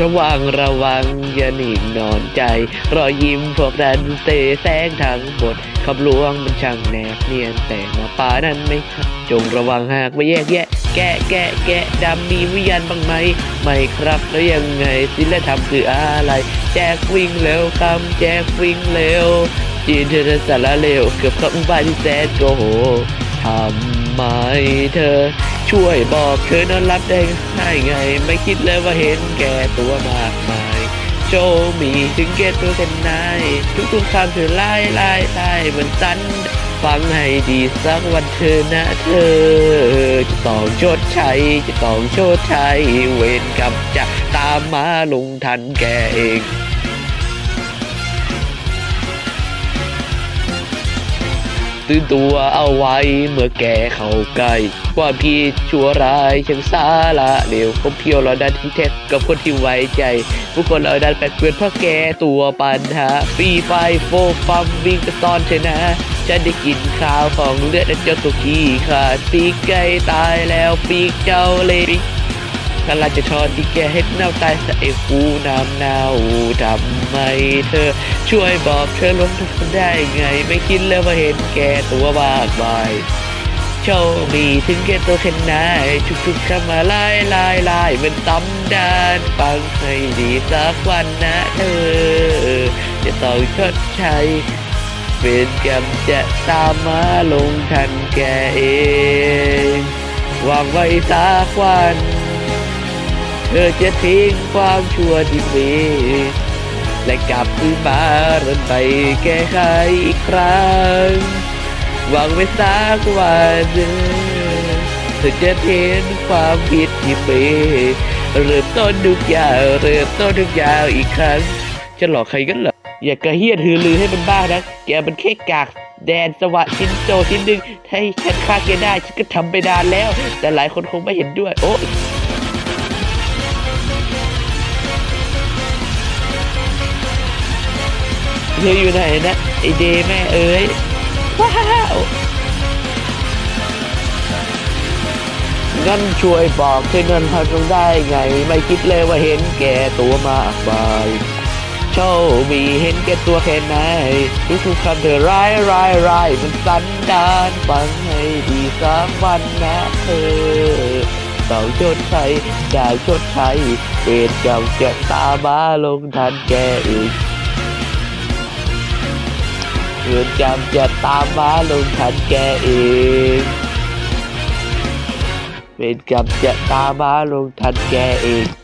ระวังระวังอย่าหนีนอนใจ รอยยิ้มพวกนั้นเตะแสงทั้งหมดคำลวงมันช่างแนบเนียนแต่มาป่านั้นไม่จงระวังหากไม่แยกแยะ แกะแกะแกะดำมีวิญญาณบ้างไหม ไม่ครับแล้วยังไงศิลธรรมคืออะไร แจกวิ่งเร็วคำแจกวิ่งเร็วจีนเธอสารเร็วเกือบคำบ้านที่แสนโกโหทำไมเธอ ช่วยบอกเธอนอนรับได้ง่ายไง ไม่คิดเลยว่าเห็นแก่ตัวมากมาย โชว์มีถึงแก่ตัวกันนายทุกๆคำเธอไล่ไล่ไล่เหมือนสันฟังให้ดีสักวันเธอนะเธอ จะต้องชดใช้ จะต้องชดใช้ เวรกรรมจะตามมาลงทันแกเอง ตื่นตัวเอาไว้เมื่อแกเข้าใกล้ความผิดชั่วร้ายช่างสาละเลวคบเพียวเราดันที่แท็กกับคนที่ไว้ใจผู้คนเราดันแปดเปื้อนเพราะแกตัวปัญหาฟรีไฟโฟฟัมวิ่งกระตอนเชนะฉันได้กินข้าวของเลือดและเจ้าตัวขี้ขาดปีกไก่ตายแล้วปีกเจ้าเลย กำลังจะทอดที่แกเฮ็ดเน่าตายสะเอฟูน้ำเน่าทำไมเธอช่วยบอกเธอล้มทุกคนได้ไง ไม่คิดเลยว่าเห็นแกตัวมากมายโชคดีถึงแกตัวแค่ไหนทุกๆคำมาไล่ไล่ไล่เป็นตำดานฟังให้ดีสักวันนะเธอ จะต้องชดใช้เป็นกรรมจะตามมาลงทันแกเองหวังไว้สักวัน เธอจะทิ้งความชั่วที่มี และกลับคืนมาเริ่มไปแก้ไขอีกครั้ง หวังไว้สักวันหนึ่งเธอจะเห็นความผิดที่เป็นเริ่มต้นทุกอย่างเริ่มต้นทุกอย่างอีกครั้ง จะหลอกใครกันเหรออย่ากระเฮียดหือลือให้มันบ้านะ แกมันแค่กากแดนสวะชิ้นโจชิ้นหนึ่งให้ฉันฆ่าแกได้ฉันก็ทำไปนานแล้ว แต่หลายคนคงไม่เห็นด้วย โอ้ เธออยู่ไหนนะไอเดย์แม่เอ้ยว้าวงั้นช่วยบอกเธอเงินพันตรงได้ไง ไม่คิดเลยว่าเห็นแก่ตัวมากมายโชว์มีเห็นแก่ตัวแค่ไหนทุกๆคำเธอร้ายร้ายร้ายมันสันดานฟังให้ดีสักวันนะเธอต้องชดใช้ได้ชดใช้เวรเก่าจะตามมาลงทันแกอีก เรือนจำจะตามมาลงทันแกเองเป็นกรรมจะตามมาลงทันแกเอง